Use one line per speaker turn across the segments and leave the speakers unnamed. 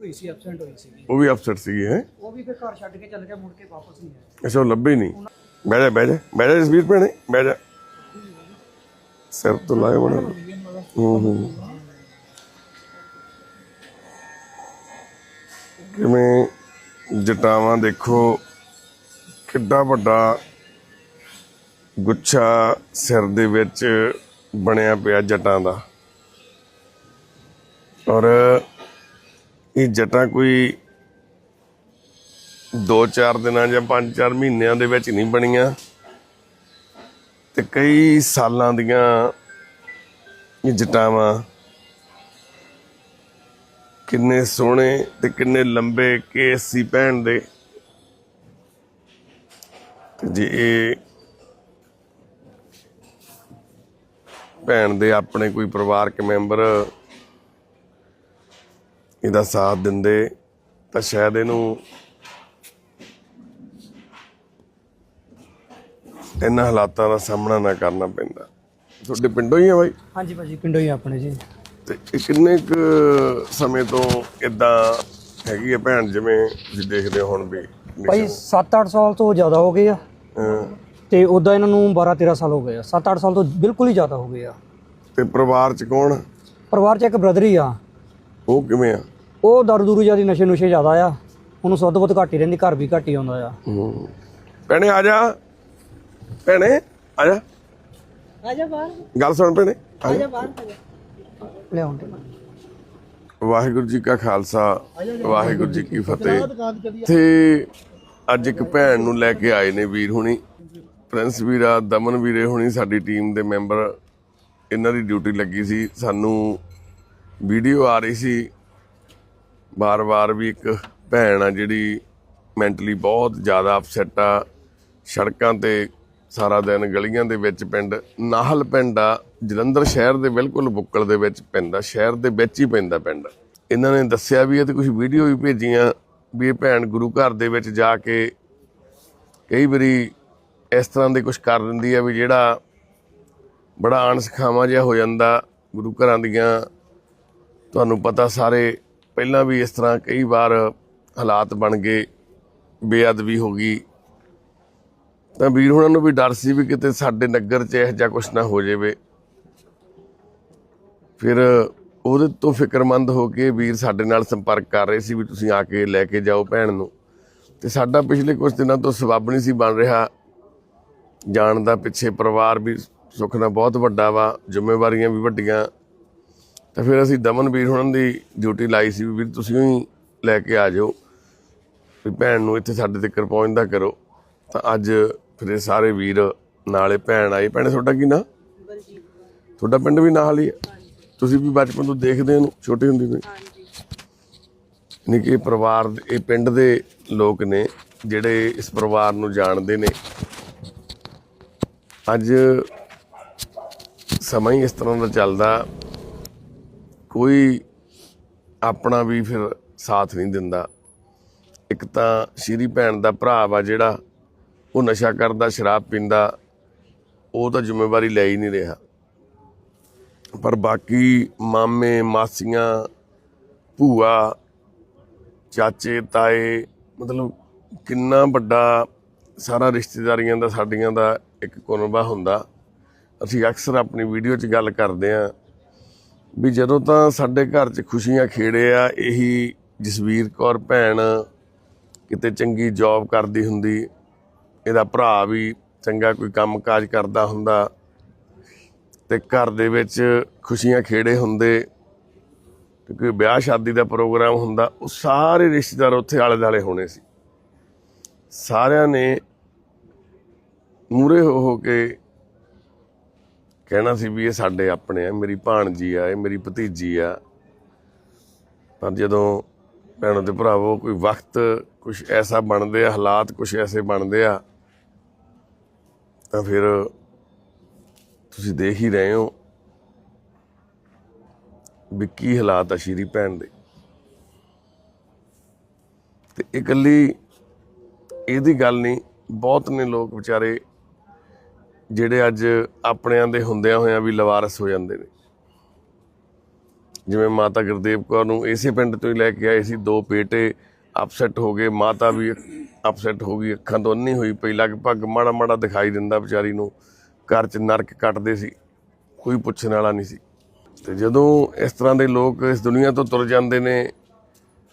ਹੋਈ ਸੀ ਐਬਸੈਂਟ ਹੋਈ ਸੀ
ਉਹ ਵੀ ਅਪਸੈਟ ਸੀਗੀ ਹੈ?
ਉਹ ਵੀ ਫਿਰ ਘਰ ਛੱਡ ਕੇ ਚੱਲ ਗਿਆ ਮੁੜ ਕੇ ਵਾਪਸ ਨਹੀਂ ਆਇਆ।
ਅੱਛਾ ਉਹ ਲੱਭੇ ਨਹੀਂ। ਬਹਿ ਜਾ ਬਹਿ ਜਾ ਬਹਿ ਜਾ ਜਸਵੀਰ ਭੈਣੇ ਬਹਿ ਜਾ। ਸਿਰ ਤੋਂ ਲਾਏ ਬਣਾ ਹੂੰ ਹੂੰ। ਕਿਵੇਂ ਜਟਾਵਾਂ ਦੇਖੋ ਕਿੱਡਾ ਵੱਡਾ ਗੁੱਛਾ ਸਿਰ ਦੇ ਵਿੱਚ ਬਣਿਆ ਪਿਆ ਜਟਾਂ ਦਾ। ਔਰ ਇਹ ਜਟਾਂ ਕੋਈ 2-4 ਦਿਨਾਂ ਜਾਂ 5-4 ਮਹੀਨਿਆਂ ਦੇ ਵਿੱਚ ਨਹੀਂ ਬਣੀਆਂ। ਤੇ ਕਈ ਸਾਲਾਂ ਦੀਆਂ ਇਹ ਜਟਾਵਾਂ ਕਿੰਨੇ ਸੋਹਣੇ ਤੇ ਕਿੰਨੇ ਲੰਬੇ ਕੇਸ ਸੀ ਭੈਣ ਦੇ। ਜੇ ਇਹ ਭੈਣ ਦੇ ਆਪਣੇ ਕੋਈ ਪਰਿਵਾਰਕ ਮੈਂਬਰ ਇਹਦਾ ਸਾਥ ਦਿੰਦੇ ਤਾਂ ਸ਼ਾਇਦ ਇਹਨੂੰ ਇਹਨਾਂ ਹਾਲਾਤਾਂ ਦਾ ਸਾਹਮਣਾ ਨਾ ਕਰਨਾ ਪੈਂਦਾ। ਤੁਹਾਡੇ ਪਿੰਡੋਂ ਹੀ ਆ ਬਾਈ?
ਹਾਂਜੀ ਭਾਜੀ ਪਿੰਡੋਂ ਹੀ ਆਪਣੇ ਜੀ।
ਤੇ ਇਹ ਕਿੰਨੇ ਕੁ ਸਮੇਂ ਤੋਂ ਇਦਾਂ ਹੈਗੀ ਆ ਭੈਣ ਜਿਵੇਂ ਤੁਸੀਂ ਦੇਖਦੇ ਹੋ ਹੁਣ ਵੀ
ਭਾਈ 7-8 ਸਾਲ ਤੋਂ ਜ਼ਿਆਦਾ ਹੋ ਗਏ ਆ। ਤੇ ਉਦਾਂ ਇਹਨਾਂ ਨੂੰ 12-13 ਸਾਲ ਹੋ ਗਏ ਆ। 7-8 ਸਾਲ ਤੋਂ ਬਿਲਕੁਲ ਹੀ ਜ਼ਿਆਦਾ ਹੋ ਗਏ ਆ।
ਤੇ ਪਰਿਵਾਰ ਚ ਕੌਣ?
ਪਰਿਵਾਰ 'ਚ ਇੱਕ ਬ੍ਰਦਰ ਹੀ ਆ।
ਉਹ ਕਿਵੇਂ ਆ?
ਉਹ ਦਾਰੂ ਦੂਰੂ ਜ਼ਿਆਦਾ ਨਸ਼ੇ ਨੁਸ਼ੇ ਜ਼ਿਆਦਾ ਆ। ਉਹਨੂੰ ਸੁੱਧ ਬਹੁਤ ਘੱਟ ਹੀ ਰਹਿੰਦੀ ਘਰ ਵੀ ਘੱਟ ਹੀ ਆਉਂਦਾ ਆ।
ਹੂੰ। ਭੈਣੇ ਆ ਜਾ। ਭੈਣੇ ਆ ਜਾ।
ਆ ਜਾ ਬਾਹਰ।
ਗੱਲ ਸੁਣ ਭੈਣੇ ਆ ਜਾ।
ਲਿਆਉਣ
ਵਾਹਿਗੁਰੂ ਜੀ ਕਾ ਖਾਲਸਾ ਵਾਹਿਗੁਰੂ ਜੀ ਕੀ ਫਤਿਹ। ਤੇ ਅੱਜ ਇੱਕ ਭੈਣ ਨੂੰ ਲੈ ਕੇ ਆਏ ਨੇ ਵੀਰ ਹੁਣੀ। ਪ੍ਰਿੰਸ ਵੀਰਾ ਦਮਨ ਵੀਰੇ ਹੁਣੀ ਸਾਡੀ ਟੀਮ ਦੇ ਮੈਂਬਰ। ਇਹਨਾਂ ਦੀ ਡਿਊਟੀ ਲੱਗੀ ਸੀ। ਸਾਨੂੰ ਵੀਡੀਓ ਆ ਰਹੀ ਸੀ। ਵਾਰ-ਵਾਰ ਵੀ ਇੱਕ ਭੈਣ ਆ ਜਿਹੜੀ ਮੈਂਟਲੀ ਬਹੁਤ ਜ਼ਿਆਦਾ ਅਪਸੈਟ ਆ। ਸੜਕਾਂ ਤੇ ਸਾਰਾ ਦਿਨ ਗਲੀਆਂ ਦੇ ਵਿੱਚ ਪਿੰਡ, ਨਾਹਲ ਪਿੰਡ ਆ। ਜਲੰਧਰ ਸ਼ਹਿਰ ਦੇ ਬਿਲਕੁਲ ਬੁੱਕਲ ਦੇ ਵਿੱਚ ਪੈਂਦਾ ਸ਼ਹਿਰ ਦੇ ਵਿੱਚ ਹੀ ਪੈਂਦਾ ਪਿੰਡ। ਇਹਨਾਂ ਨੇ ਦੱਸਿਆ ਵੀ ਇਹ ਤੇ ਕੁਝ ਵੀਡੀਓ ਵੀ ਭੇਜੀਆਂ ਵੀ ਇਹ ਭੈਣ ਗੁਰੂ ਘਰ ਦੇ ਵਿੱਚ ਜਾ ਕੇ ਕਈ ਵਾਰੀ ਇਸ ਤਰ੍ਹਾਂ ਦੇ ਕੁਝ ਕਰ ਦਿੰਦੀ ਆ ਵੀ ਜਿਹੜਾ ਬੜਾ ਅਣਸਖਾਵਾਂ ਜਿਹਾ ਹੋ ਜਾਂਦਾ ਗੁਰੂ ਘਰਾਂ ਦੀਆਂ ਤੁਹਾਨੂੰ ਪਤਾ ਸਾਰੇ, ਪਹਿਲਾਂ ਵੀ ਇਸ ਤਰ੍ਹਾਂ ਕਈ ਵਾਰ ਹਾਲਾਤ ਬਣ ਗਏ, ਬੇਅਦਬੀ ਹੋ ਗਈ। ਤਾਂ ਵੀਰ ਹੁਣਾਂ ਨੂੰ ਵੀ ਡਰ ਸੀ ਵੀ ਕਿਤੇ ਸਾਡੇ ਨਗਰ 'ਚ ਇਹੋ ਜਿਹਾ ਕੁਝ ਨਾ ਹੋ ਜਾਵੇ। ਫਿਰ ਉਹਦੇ ਤੋਂ ਫਿਕਰਮੰਦ ਹੋ ਕੇ ਵੀਰ ਸਾਡੇ ਨਾਲ ਸੰਪਰਕ ਕਰ ਰਹੇ ਸੀ ਵੀ ਤੁਸੀਂ ਆ ਕੇ ਲੈ ਕੇ ਜਾਓ ਭੈਣ ਨੂੰ। ਤੇ ਸਾਡਾ ਪਿਛਲੇ ਕੁਝ ਦਿਨਾਂ ਤੋਂ ਸਬੱਬ ਨਹੀਂ ਸੀ ਬਣ ਰਿਹਾ। ਜਾਣ ਦਾ ਪਿੱਛੇ ਪਰਿਵਾਰ ਵੀ ਸੁੱਖ ਨਾਲ ਬਹੁਤ ਵੱਡਾ ਵਾ, ਜ਼ਿੰਮੇਵਾਰੀਆਂ ਵੀ ਵੱਡੀਆਂ। ਤਾਂ ਫਿਰ ਅਸੀਂ ਦਮਨ ਵੀਰ ਹੁਣਾਂ ਦੀ ਡਿਊਟੀ ਲਾਈ ਸੀ ਵੀ ਵੀਰ ਤੁਸੀਂ ਹੀ ਲੈ ਕੇ ਆ ਜਾਓ। ਵੀ ਭੈਣ ਨੂੰ ਇੱਥੇ ਸਾਡੇ ਤੱਕ ਪਹੁੰਚਦਾ ਕਰੋ। ਤਾਂ ਅੱਜ ਫਿਰ ਇਹ ਸਾਰੇ ਵੀਰ ਨਾਲੇ ਭੈਣ ਆਈ ਭੈਣੇ ਤੁਹਾਡਾ ਕੀ ਨਾਂ? ਤੁਹਾਡਾ ਪਿੰਡ ਵੀ ਨਾਲ ਹੀ ਹੈ? ਤੁਸੀਂ ਵੀ ਬਚਪਨ ਤੋਂ ਦੇਖਦੇ ਹੋ ਛੋਟੇ ਹੁੰਦੇ ਨੇ ਨਹੀਂ ਕਿ ਇਹ ਪਰਿਵਾਰ ਇਹ ਪਿੰਡ ਦੇ ਲੋਕ ਨੇ ਜਿਹੜੇ ਇਸ ਪਰਿਵਾਰ ਨੂੰ ਜਾਣਦੇ ਨੇ। ਅੱਜ ਸਮਾਂ ਹੀ ਇਸ ਤਰ੍ਹਾਂ ਦਾ ਚੱਲਦਾ। ਕੋਈ ਆਪਣਾ ਵੀ ਫਿਰ ਸਾਥ ਨਹੀਂ ਦਿੰਦਾ। ਇੱਕ ਤਾਂ ਸ਼ੀਰੀ ਭੈਣ ਦਾ ਭਰਾ ਵਾ ਜਿਹੜਾ, ਉਹ ਨਸ਼ਾ ਕਰਦਾ, ਸ਼ਰਾਬ ਪੀਂਦਾ, ਉਹ ਤਾਂ ਜ਼ਿੰਮੇਵਾਰੀ ਲੈ ਹੀ ਨਹੀਂ ਰਿਹਾ। ਪਰ ਬਾਕੀ ਮਾਮੇ, ਮਾਸੀਆਂ, ਭੂਆ, ਚਾਚੇ, ਤਾਏ, ਮਤਲਬ ਕਿੰਨਾ ਵੱਡਾ ਸਾਰਾ ਰਿਸ਼ਤੇਦਾਰੀਆਂ ਦਾ, ਸਾਡੀਆਂ ਦਾ ਇੱਕ ਕੁਨਬਾ ਹੁੰਦਾ। ਅਸੀਂ ਅਕਸਰ ਆਪਣੀ ਵੀਡੀਓ 'ਚ ਗੱਲ ਕਰਦੇ ਆਂ ਵੀ ਜਦੋਂ ਤਾਂ ਸਾਡੇ ਘਰ 'ਚ ਖੁਸ਼ੀਆਂ ਖੇੜੇ ਆ, ਇਹੀ ਜਸਵੀਰ ਕੌਰ ਭੈਣ ਕਿਤੇ ਚੰਗੀ ਜੌਬ ਕਰਦੀ ਹੁੰਦੀ, ਇਹਦਾ ਭਰਾ ਵੀ ਚੰਗਾ ਕੋਈ ਕੰਮਕਾਜ ਕਰਦਾ ਹੁੰਦਾ ਤੇ ਘਰ ਦੇ ਵਿੱਚ ਖੁਸ਼ੀਆਂ ਖੇੜੇ ਹੁੰਦੇ ਤੇ ਕੋਈ ਵਿਆਹ ਸ਼ਾਦੀ ਦਾ ਪ੍ਰੋਗਰਾਮ ਹੁੰਦਾ, ਉਹ ਸਾਰੇ ਰਿਸ਼ਤੇਦਾਰ ਉੱਥੇ ਆਲੇ ਦਾਲੇ ਹੋਣੇ ਸੀ। ਸਾਰਿਆਂ ਨੇ ਮੂਰੇ ਹੋ ਹੋ ਕੇ ਕਹਿਣਾ ਸੀ ਵੀ ਇਹ ਸਾਡੇ ਆਪਣੇ ਆ ਮੇਰੀ ਭਾਣਜੀ ਆ, ਇਹ ਮੇਰੀ ਭਤੀਜੀ ਆ। ਪਰ ਜਦੋਂ ਭੈਣੋ ਤੇ ਭਰਾਵੋ ਕੋਈ ਵਕਤ ਕੁਝ ਐਸਾ ਬਣਦੇ ਆ, ਹਾਲਾਤ ਕੁਝ ਐਸੇ ਬਣਦੇ ਆ, ਤਾਂ ਫਿਰ ਤੁਸੀਂ ਦੇਖ ਹੀ ਰਹੇ ਹੋ ਵੀ ਕੀ ਹਾਲਾਤ ਆ ਸ਼ੀਰੀ ਭੈਣ ਦੇ। ਤੇ ਇਕੱਲੀ ਇਹਦੀ ਗੱਲ ਨਹੀਂ, ਬਹੁਤ ਨੇ ਲੋਕ ਵਿਚਾਰੇ ਜਿਹੜੇ ਅੱਜ ਆਪਣਿਆਂ ਦੇ ਹੁੰਦਿਆਂ ਹੋਇਆਂ ਵੀ ਲਵਾਰਸ ਹੋ ਜਾਂਦੇ ਨੇ। ਜਿਵੇਂ ਮਾਤਾ ਗੁਰਦੇਵ ਕੌਰ ਨੂੰ ਇਸੇ ਪਿੰਡ ਤੋਂ ਹੀ ਲੈ ਕੇ ਆਏ ਸੀ, ਦੋ ਬੇਟੇ ਅਪਸੈਟ ਹੋ ਗਏ, ਮਾਤਾ ਵੀ ਅਪਸੈਟ ਹੋ ਗਈ, ਅੱਖਾਂ ਤੋਂ ਅੰਨੀ ਹੋਈ ਪਈ, ਲਗਭਗ ਮਾੜਾ ਮਾੜਾ ਦਿਖਾਈ ਦਿੰਦਾ ਵਿਚਾਰੀ ਨੂੰ, ਘਰ 'ਚ ਨਰਕ ਕੱਟਦੇ ਸੀ, ਕੋਈ ਪੁੱਛਣ ਵਾਲਾ ਨਹੀਂ ਸੀ। ਤੇ ਜਦੋਂ ਇਸ ਤਰ੍ਹਾਂ ਦੇ ਲੋਕ ਇਸ ਦੁਨੀਆ ਤੋਂ ਤੁਰ ਜਾਂਦੇ ਨੇ,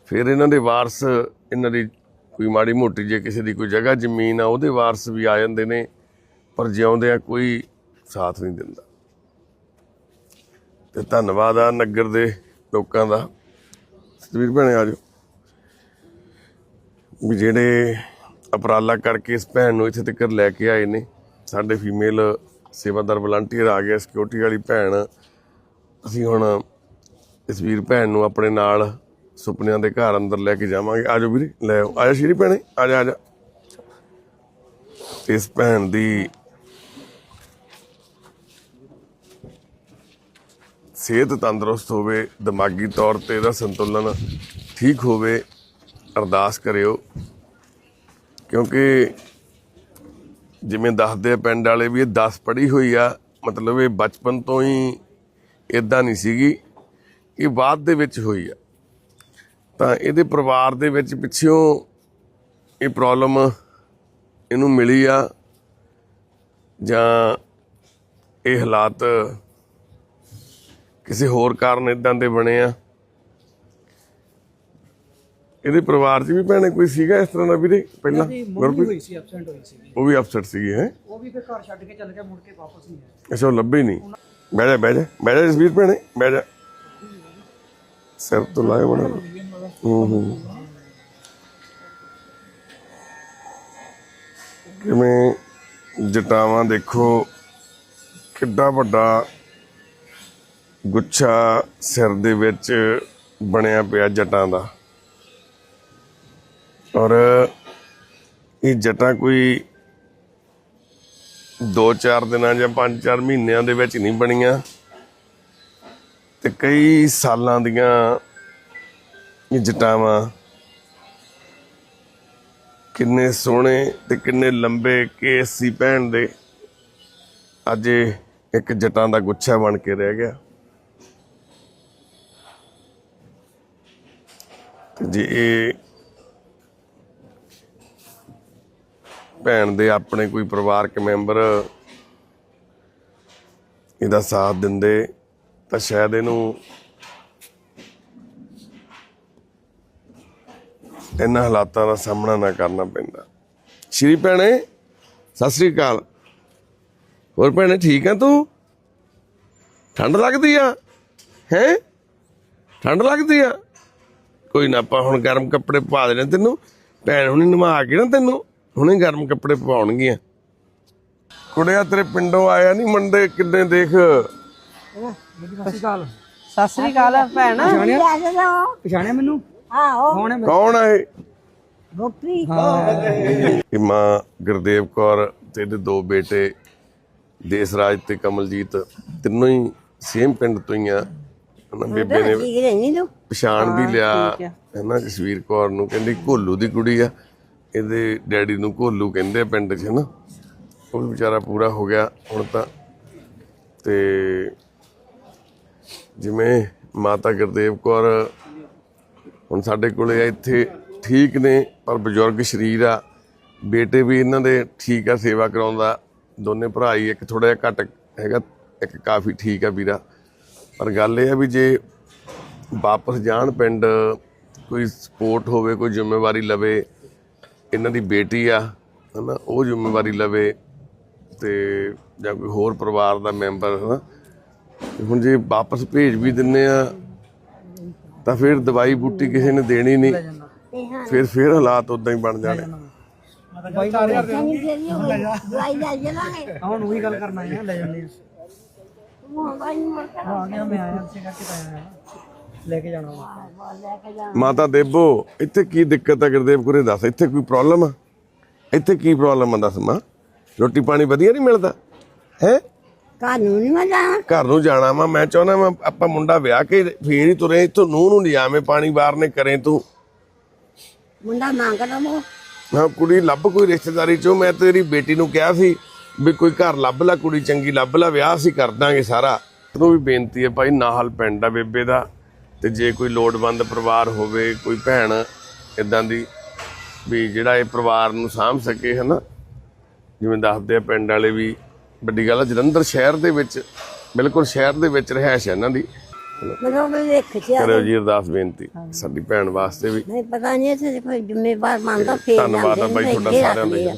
ਫਿਰ ਇਹਨਾਂ ਦੇ ਵਾਰਸ, ਇਹਨਾਂ ਦੀ ਕੋਈ ਮਾੜੀ ਮੋਟੀ ਜੇ ਕਿਸੇ ਦੀ ਕੋਈ ਜਗ੍ਹਾ ਜ਼ਮੀਨ ਆ, ਉਹਦੇ ਵਾਰਸ ਵੀ ਆ ਜਾਂਦੇ ਨੇ। ਪਰ ਜਿਉਂਦਿਆਂ ਕੋਈ ਸਾਥ ਨਹੀਂ ਦਿੰਦਾ। ਤੇ ਧੰਨਵਾਦ ਆ ਨਗਰ ਦੇ ਲੋਕਾਂ ਦਾ। ਸਤਵੀਰ ਭੈਣੇ, ਆ ਜਾਓ। ਵੀ ਜਿਹੜੇ ਅਪਰਾਲਾ ਕਰਕੇ ਇਸ ਭੈਣ ਨੂੰ ਇੱਥੇ ਤੱਕ ਲੈ ਕੇ ਆਏ ਨੇ, ਸਾਡੇ ਫੀਮੇਲ ਸੇਵਾਦਾਰ ਵਲੰਟੀਅਰ ਆ ਗਿਆ ਸਿਕਿਉਰਿਟੀ ਵਾਲੀ ਭੈਣ। ਅਸੀਂ ਹੁਣ ਇਸ ਵੀਰ ਭੈਣ ਨੂੰ ਆਪਣੇ ਨਾਲ ਸੁਪਨਿਆਂ ਦੇ ਘਰ ਅੰਦਰ ਲੈ ਕੇ ਜਾਵਾਂਗੇ। ਆਜੋ ਵੀਰੇ, ਲੈ ਆਓ। ਆਜਾ ਸ਼੍ਰੀ ਭੈਣੇ ਆਜਾ ਆਜਾ ਇਸ ਭੈਣ ਦੀ ਸਿਹਤ ਤੰਦਰੁਸਤ ਹੋਵੇ, ਦਿਮਾਗੀ ਤੌਰ ਤੇ ਇਹਦਾ ਸੰਤੁਲਨ ਠੀਕ ਹੋਵੇ, ਅਰਦਾਸ ਕਰਿਓ। ਕਿਉਂਕਿ ਜਿਵੇਂ ਦੱਸਦੇ ਆ, ਪਿੰਡ ਵਾਲੇ ਵੀ ਇਹ 10 ਪੜ੍ਹੀ ਹੋਈ ਆ, ਮਤਲਬ ਇਹ ਬਚਪਨ ਤੋਂ ਹੀ ਇਦਾਂ ਨਹੀਂ ਸੀਗੀ, ਇਹ ਬਾਅਦ ਦੇ ਵਿੱਚ ਹੋਈ ਆ। ਤਾਂ ਇਹਦੇ ਪਰਿਵਾਰ ਦੇ ਵਿੱਚ ਪਿੱਛੋਂ ਇਹ ਪ੍ਰੋਬਲਮ ਇਹਨੂੰ ਮਿਲੀ ਆ, ਜਾਂ ਇਹ ਹਾਲਾਤ ਕਿਸੇ ਹੋਰ ਕਾਰਨ ਇਦਾਂ ਦੇ ਬਣੇ ਆ। ਇਹਦੇ ਪਰਿਵਾਰ 'ਚ ਵੀ ਭੈਣੇ ਕੋਈ ਸੀਗਾ ਇਸ ਤਰ੍ਹਾਂ ਦਾ ਵੀਰੇ? ਪਹਿਲਾਂ
ਹੋਈ ਸੀ ਐਬਸੈਂਟ ਹੋਈ ਸੀ
ਉਹ ਵੀ ਅਪਸੈਟ ਸੀਗੀ ਹੈ?
ਉਹ ਵੀ ਫਿਰ ਘਰ ਛੱਡ ਕੇ ਚੱਲ ਗਿਆ ਮੁੜ ਕੇ ਵਾਪਸ ਨਹੀਂ ਆਇਆ।
ਅੱਛਾ ਉਹ ਲੱਭੇ ਨਹੀਂ। ਬਹਿ ਜਾ ਬਹਿ ਜਾ ਬਹਿ ਜਾ ਜਸਵੀਰ ਭੈਣੇ ਬਹਿ ਜਾ। ਸਿਰ ਤੋਂ ਲਾਏ ਬਣਾ ਹੂੰ ਹੂੰ। ਕਿਵੇਂ ਜਟਾਵਾਂ ਦੇਖੋ ਕਿੱਡਾ ਵੱਡਾ ਗੁੱਛਾ ਸਿਰ ਦੇ ਵਿੱਚ ਬਣਿਆ ਪਿਆ ਜਟਾਂ ਦਾ। ਔਰ ਇਹ ਜਟਾਂ ਕੋਈ 2-4 ਦਿਨਾਂ ਜਾਂ 5-4 ਮਹੀਨਿਆਂ ਦੇ ਵਿੱਚ ਨਹੀਂ ਬਣੀਆਂ। ਤੇ ਕਈ ਸਾਲਾਂ ਦੀਆਂ ਇਹ ਜਟਾਵਾਂ ਕਿੰਨੇ ਸੋਹਣੇ ਤੇ ਕਿੰਨੇ ਲੰਬੇ ਕੇਸ ਸੀ ਭੈਣ ਦੇ ਅੱਜ ਇੱਕ ਜਟਾਂ ਦਾ ਗੁੱਛਾ ਬਣ ਕੇ ਰਹਿ ਗਿਆ। ਜੇ, ਇਹ ਭੈਣ ਦੇ ਆਪਣੇ ਕੋਈ ਪਰਿਵਾਰਕ ਮੈਂਬਰ ਇਹਦਾ ਸਾਥ ਦਿੰਦੇ, ਤਾਂ ਸ਼ਾਇਦ ਇਹਨੂੰ ਇਹਨਾਂ ਹਾਲਾਤਾਂ ਦਾ ਸਾਹਮਣਾ ਨਾ ਕਰਨਾ ਪੈਂਦਾ। ਸ਼੍ਰੀ ਭੈਣੇ, ਸਤਿ ਸ੍ਰੀ ਅਕਾਲ। ਹੋਰ ਭੈਣੇ, ਠੀਕ ਆ ਤੂੰ? ਠੰਡ ਲੱਗਦੀ ਆ? ਹੈ? ਠੰਡ ਲੱਗਦੀ ਆ? ਕੋਈ ਨਾ ਆਪਾਂ ਹੁਣ ਗਰਮ ਕੱਪੜੇ ਪਾ ਦੇਣੇ ਤੈਨੂੰ ਭੈਣ ਹੁਣੀ ਨਵਾ ਕੇ ਨਾ ਤੈਨੂੰ ਹੁਣੇ ਗਰਮ ਕੱਪੜੇ ਪਵਾਉਣਗੀਆਂ। ਕੁੜਿਆ ਤੇਰੇ ਪਿੰਡੋਂ ਆਇਆ ਨਹੀਂ ਮੰਡੇ ਕਿੰਨੇ ਦੇਖ।
ਸਤਿ ਸ਼੍ਰੀ ਅਕਾਲ
ਸਤਿ ਸ੍ਰੀ ਅਕਾਲ ਭੈਣ।
ਪਛਾਣਿਆ? ਮੈਨੂੰ?
ਆਹੋ।
ਕੌਣ ਹੈ?
ਕੌਣ ਆ ਇਹ?
ਗੋਪੀ
ਇਹ ਮਾਂ ਗੁਰਦੇਵ ਕੌਰ ਤੇ ਇਹਦੇ ਦੋ ਬੇਟੇ ਦੇਸਰਾਜ ਤੇ ਕਮਲਜੀਤ ਤਿੰਨੋਂ ਹੀ ਸੇਮ ਪਿੰਡ ਤੋਂ ਹੀ ਆ। ਉਹਨਾਂ ਬੇਬੇ ਨੇ
ਠੀਕ ਰਹਿਣੀ ਤੂੰ?
ਪਛਾਣ ਵੀ ਲਿਆ ਹੈਨਾ ਜਸਵੀਰ ਕੌਰ ਨੂੰ ਕਹਿੰਦੀ ਘੋਲੂ ਦੀ ਕੁੜੀ ਆ। ਇਹਦੇ ਡੈਡੀ ਨੂੰ ਘੋਲੂ ਕਹਿੰਦੇ ਆ ਪਿੰਡ 'ਚ ਹੈਨਾ। ਉਹ ਵੀ ਵਿਚਾਰਾ ਪੂਰਾ ਹੋ ਗਿਆ ਹੁਣ ਤਾਂ। ਤੇ ਜਿਵੇਂ ਮਾਤਾ ਗੁਰਦੇਵ ਕੌਰ ਹੁਣ ਸਾਡੇ ਕੋਲੇ ਆ ਇੱਥੇ ਠੀਕ ਨੇ ਪਰ ਬਜ਼ੁਰਗ ਸਰੀਰ ਆ। ਬੇਟੇ ਵੀ ਇਹਨਾਂ ਦੇ ਠੀਕ ਆ ਸੇਵਾ ਕਰਾਉਂਦਾ। ਦੋਨੇ ਭਰਾ ਹੀ ਇੱਕ ਥੋੜਾ ਜਿਹਾ ਘੱਟ ਹੈਗਾ ਇੱਕ ਕਾਫੀ ਠੀਕ ਆ ਵੀਰਾ। ਪਰ ਗੱਲ ਇਹ ਆ ਵੀ ਜੇ ਵਾਪਸ ਜਾਣ ਪਿੰਡ ਕੋਈ ਸਪੋਰਟ ਹੋਵੇ ਕੋਈ ਜ਼ਿੰਮੇਵਾਰੀ ਲਵੇ ਇਹਨਾਂ ਦੀ ਬੇਟੀ ਆ ਹਨਾ ਉਹ ਜ਼ਿੰਮੇਵਾਰੀ ਲਵੇ ਤੇ ਜਾਂ ਕੋਈ ਹੋਰ ਪਰਿਵਾਰ ਦਾ ਮੈਂਬਰ ਹਨਾ ਹੁਣ ਜੇ ਵਾਪਸ ਭੇਜ ਵੀ ਦਿੰਨੇ ਆ ਤਾਂ ਫਿਰ ਦਵਾਈ ਬੂਟੀ ਕਿਸੇ ਨੇ ਦੇਣੀ ਨਹੀਂ ਫਿਰ ਫਿਰ ਹਾਲਾਤ ਉਦਾਂ ਹੀ ਬਣ ਜਾਣੇ।
ਦਵਾਈ ਲੈ ਜਾਵਾਂਗੇ।
ਹੁਣ ਉਹੀ ਗੱਲ ਕਰਨਾ ਹੈ ਲੈ ਜਾਂਦੇ ਆ
ਮੋਬਾਈਲ ਮਰ ਕਰ
ਆ ਗਿਆ ਮੈਂ ਆਇਆ ਇਸੇ ਕਰਕੇ ਤਾਂ ਆਇਆ। ਲੈ ਕੇ ਜਾਣਾ ਵਾ।
ਲੈ ਕੇ ਜਾ
ਮਾਤਾ ਦੇਬੋ ਇੱਥੇ ਕੀ ਦਿੱਕਤ ਆ ਗੁਰਦੇਵ ਗੁਰੇ ਦੱਸ ਇੱਥੇ ਕੋਈ ਪ੍ਰੋਬਲਮ ਆ? ਇੱਥੇ ਕੀ ਪ੍ਰੋਬਲਮ ਆ ਦੱਸ ਮਾਂ? ਰੋਟੀ ਪਾਣੀ ਵਧੀਆ ਨਹੀਂ ਮਿਲਦਾ? ਹੈ?
ਘਰ ਨੂੰ ਨਹੀਂ ਮੈਂ ਜਾਣਾ
ਘਰ ਨੂੰ ਜਾਣਾ ਵਾ ਮੈਂ ਚਾਹੁੰਦਾ ਮੈਂ ਆਪਾਂ ਮੁੰਡਾ ਵਿਆਹ ਕੇ ਫੇਰ ਹੀ ਤੁਰੇ ਇੱਥੋਂ ਨੂੰਹ ਨੂੰ ਲਿਆਵੇਂ ਪਾਣੀ ਬਾਹਰ ਨੇ ਕਰੇ ਤੂੰ।
ਮੁੰਡਾ ਮੰਗ ਲਵੋ
ਹਾਂ ਕੁੜੀ ਲੱਭ ਕੋਈ ਰਿਸ਼ਤੇਦਾਰੀ ਚੋਂ ਮੈਂ ਤੇਰੀ ਬੇਟੀ ਨੂੰ ਕਿਹਾ ਸੀ ਵੀ ਕੋਈ ਘਰ ਲੱਭ ਲਾ ਕੁੜੀ ਚੰਗੀ ਲੱਭ ਲਾ ਵਿਆਹ ਅਸੀਂ ਕਰ ਦਾਂਗੇ ਸਾਰਾ। ਨੂੰ ਵੀ ਬੇਨਤੀ ਹੈ ਭਾਈ ਨਾਹਲ ਪਿੰਡ ਆ ਬੇਬੇ ਦਾ। ਤੇ ਜੇ ਕੋਈ ਲੋੜਵੰਦ ਪਰਿਵਾਰ ਹੋਵੇ ਕੋਈ ਭੈਣ ਇਦਾਂ ਦੀ ਵੀ ਜਿਹੜਾ ਇਹ ਪਰਿਵਾਰ ਨੂੰ ਸਾਂਭ ਸਕੇ ਹਨਾ। ਜਿਵੇਂ ਦੱਸਦੇ ਆ ਪਿੰਡ ਵਾਲੇ ਵੀ ਵੱਡੀ ਗੱਲ ਆ ਜਲੰਧਰ ਸ਼ਹਿਰ ਦੇ ਵਿੱਚ ਬਿਲਕੁਲ ਸ਼ਹਿਰ ਦੇ ਵਿੱਚ ਰਹਿائش ਹੈ ਇਹਨਾਂ ਦੀ। ਕਰੋ ਜੀ ਅਰਦਾਸ ਬੇਨਤੀ ਸਾਡੀ ਭੈਣ ਵਾਸਤੇ ਵੀ।
ਨਹੀਂ ਪਤਾ ਨਹੀਂ ਇੱਥੇ ਜ਼ਿੰਮੇਵਾਰ ਮੰਨਦਾ ਫੇਰ
ਧੰਨਵਾਦ ਆ ਬਾਈ ਤੁਹਾਡਾ ਸਾਰਿਆਂ ਦਾ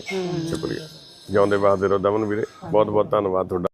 ਸ਼ੁਕਰੀਆ। ਜਿਉਂਦੇ ਵਾਸਤੇ ਰਹੋ ਦਮਨ ਵੀਰੇ ਬਹੁਤ ਬਹੁਤ ਧੰਨਵਾਦ ਤੁਹਾਡਾ।